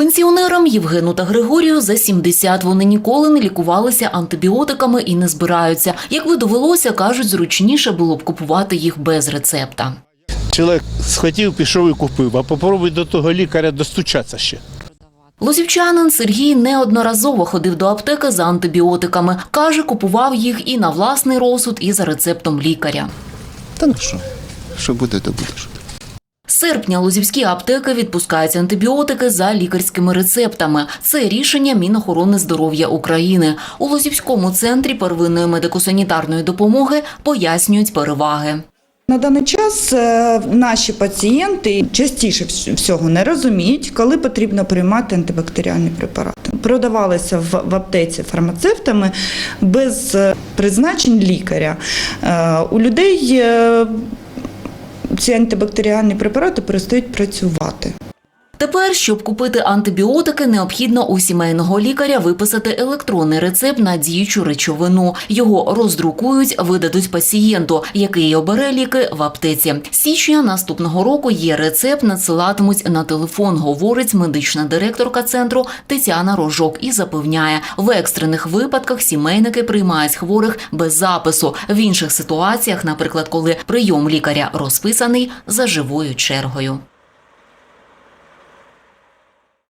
Пенсіонерам Євгену та Григорію за 70. Вони ніколи не лікувалися антибіотиками і не збираються. Якби довелося, кажуть, зручніше було б купувати їх без рецепта. Чоловік схотів, пішов і купив, а попробуй до того лікаря достучатися ще. Лозівчанин Сергій неодноразово ходив до аптеки за антибіотиками. Каже, купував їх і на власний розсуд, і за рецептом лікаря. Та ну що? Що буде, то буде. З серпня лозівські аптеки відпускають антибіотики за лікарськими рецептами. Це рішення Мінохорони здоров'я України. У Лозівському центрі первинної медико-санітарної допомоги пояснюють переваги. На даний час е, наші пацієнти частіше всього не розуміють, коли потрібно приймати антибактеріальні препарати. Продавалися в, аптеці фармацевтами без е, призначень лікаря. Е, У людей ці антибактеріальні препарати перестають працювати. Тепер, щоб купити антибіотики, необхідно у сімейного лікаря виписати електронний рецепт на діючу речовину. Його роздрукують, видадуть пацієнту, який обере ліки в аптеці. Січня наступного року є рецепт, надсилатимуть на телефон, говорить медична директорка центру Тетяна Рожок і запевняє, в екстрених випадках сімейники приймають хворих без запису. В інших ситуаціях, наприклад, коли прийом лікаря розписаний за живою чергою.